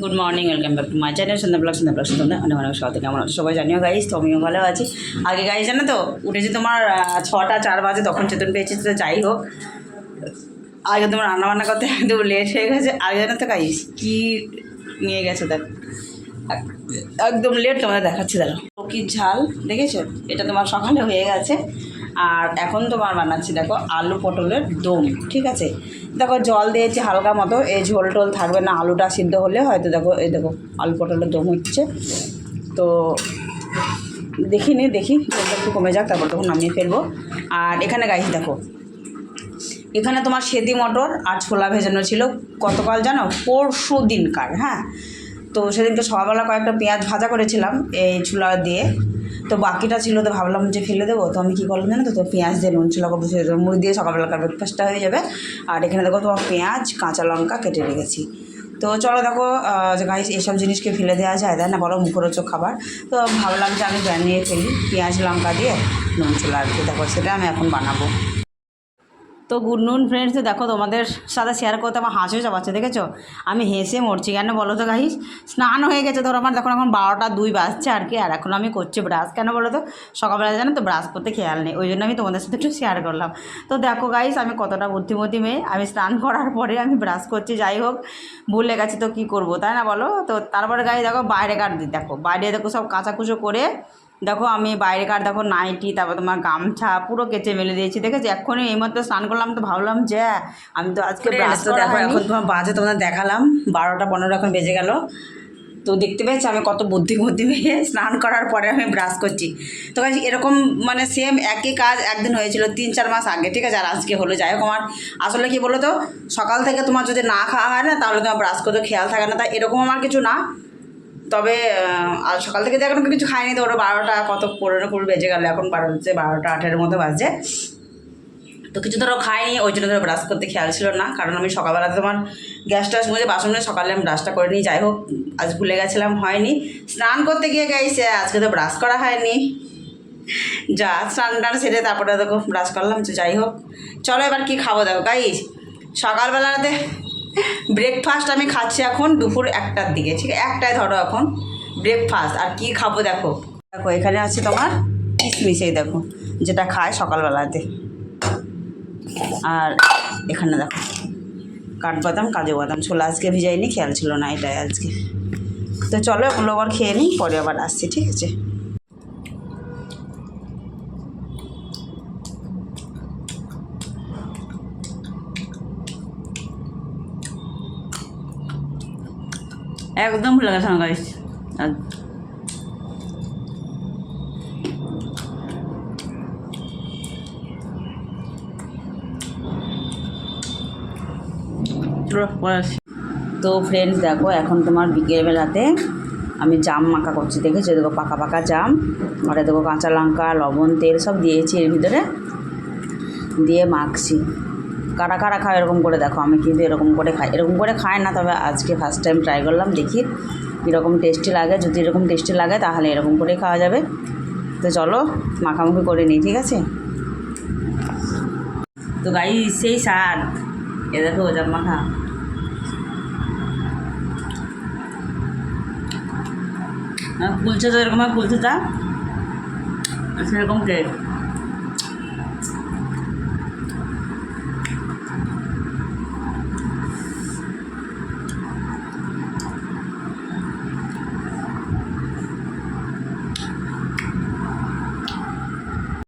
Good morning welcome back to my channel Sandhya blog Sandhya blog Sandhya অনেক অনেক সাথে কেমন আছো সবাই জানিও গাইস তো আমিও ভালো আছি? আগে গাইস জানো তো, উঠেছি তোমার ছটা, চার বাজে, তখন চেতন পেয়েছি, তো যাই হোক। আগে তোমার রান্না বান্না করতে একদম লেট হয়ে গেছে। আগে জানো তো গাইস কী নিয়ে গেছে দেখ। একদম লেট তোমাদের দেখাচ্ছি দেখো টকির ঝাল, দেখেছ? এটা তোমার সকালে হয়ে গেছে। আর এখন তোমার বানাচ্ছি, দেখো আলু পটলের দম, ঠিক আছে? দেখো জল দিয়েছি হালকা মতো, এই ঝোল টোল থাকবে না, আলুটা সিদ্ধ হলে হয়তো দেখো, এই দেখো আলু পটলের দম হচ্ছে। তো দেখিনি, দেখি জলটা একটু কমে যাক, তারপর তখন নামিয়ে ফেলব। আর এখানে গাইস দেখো, এখানে তোমার সেদি মটর আর ছোলা ভেজানো ছিল গতকাল জানো? পরশু দিনকার হ্যাঁ? তো সেদিনকে সকালবেলা কয়েকটা পেঁয়াজ ভাজা করেছিলাম, এই ছোলা দিয়ে। তো বাকিটা ছিল তো ভাবলাম যে ফেলে দেবো, তো আমি কী করলাম জানো তো তো পেঁয়াজ দিয়ে নুন ছিল, বসে মুড়ি দিয়ে সকালবেলাকার ব্রেকফাস্টটা হয়ে যাবে। আর এখানে দেখো তোমার পেঁয়াজ, কাঁচা লঙ্কা কেটে রেখেছি। তো চলো দেখো যে গাইস এসব জিনিসকে ফেলে দেওয়া যায়, তাই না? বলো মুখরোচক খাবার। তো ভাবলাম যে আমি বানিয়ে ফেলি, পেঁয়াজ, লঙ্কা দিয়ে নুন ছোলা আর কি। দেখো সেটা আমি এখন বানাবো। তো গুড নুন ফ্রেন্ডস দেখো তোমাদের সাথে শেয়ার করতে আমার হাসিও চাপাচ্ছে দেখেছ? আমি হেসে মরছি কেন বলো তো গাইস স্নান হয়ে গেছে ধরো আমার, দেখো এখন বারোটা দুই বাজছে আর কি, আর এখন আমি করছি ব্রাশ কেন বলো তো? সকালবেলা জানো তো ব্রাশ করতে খেয়াল নেই, ওই জন্য আমি তোমাদের সাথে একটু শেয়ার করলাম। তো দেখো গাইস আমি কতটা বুদ্ধিমতী মেয়ে, আমি স্নান করার পরে আমি ব্রাশ করছি, যাই হোক, ভুলে গেছি তো কী করব, তাই না বলো? তো তারপরে গাই দেখো বাইরে কাট দেখো, বাইরে দেখো সব কাঁচাকুচো করে দেখো আমি বাইরেকার দেখো নাইটি তারপর তোমার গামছা পুরো কেচে মেলে দিয়েছি। দেখেছি? এক্ষুনি এইমাত্র স্নান করলাম তো ভাবলাম যে আমি তো আজকে ব্রাশ দেখো এখন তোমার বাজে তোমাদের দেখালাম। বারোটা পনেরো এখন বেজে গেল। তো দেখতে পেয়েছি আমি কত বুদ্ধি বুদ্ধি মেয়ে স্নান করার পরে আমি ব্রাশ করছি। তো কাজ এরকম মানে সেম একই কাজ একদিন হয়েছিল তিন চার মাস আগে ঠিক আছে? আর আজকে হলো। যাই হোক আমার আসলে কি বলো তো সকাল থেকে তোমার যদি না খাওয়া হয় না তাহলে তোমার ব্রাশ করতে খেয়াল থাকে না। তাই এরকম আমার কিছু না। তবে আর সকাল থেকে তো এখন কিছু খাইনি, তো ওটা বারোটা কত পনেরো কুড়ি বেজে গেল, এখন বারোতে বারোটা আঠেরোর মতো বাজে। তো কিছু ধরো খাইনি ওই জন্য ধরো ব্রাশ করতে খেয়াল ছিল না, কারণ আমি সকালবেলাতে তোমার গ্যাস টাস মুছে বাসন মেজে সকালে আমি ব্রাশটা করে নিই, যাই হোক, আজ ভুলে গেছিলাম, হয়নি। স্নান করতে গিয়ে গাইছে আজকে তো ব্রাশ করা হয়নি। যা, স্নান টান সেরে তারপরে দেখো ব্রাশ করলাম, তো যাই হোক। চলো এবার কি খাব দেখো গাইস সকালবেলাতে ব্রেকফাস্ট আমি খাচ্ছি এখন দুপুর একটার দিকে, ঠিক আছে? একটায় ধরো এখন। ব্রেকফাস্ট আর কি খাব দেখো? দেখো, এখানে আছে তোমার কিশমিশ, এই দেখো, যেটা খায় সকালবেলাতে। আর এখানে দেখো, কাঠবাদাম, কাজু বাদাম ছোলা। আজকে ভিজাইনি, খেয়াল ছিল না এটাই আজকে। তো চলো এগুলো আবার খেয়ে নিই, পরে আবার আসছি, ঠিক আছে? একদম ভুলে গেছে আমার গাইস তো ফ্রেন্ডস দেখো, এখন তোমার বিকেলবেলাতে আমি জাম মাখা করছি, দেখেছ? দেখো, পাকা পাকা জাম। আর দেখো কাঁচা লঙ্কা, লবণ, তেল সব দিয়েছি এর ভিতরে। দিয়ে মাখছি। কারা কারা খায় এরকম করে দেখো, আমি কিন্তু এরকম করে খাই। এরকম করে খাই না, তবে আজকে ফার্স্ট টাইম ট্রাই করলাম, দেখি কীরকম টেস্টি লাগে। যদি এরকম টেস্টি লাগে, তাহলে এরকম করেই খাওয়া যাবে। তো চলো, মাখামাখি করে নিই, ঠিক আছে? তো গাই সেই স্বাদ। এ দেখো জাম মাখা। কুলচা তো এরকম হয় কুলচাটা সেরকম টেস্ট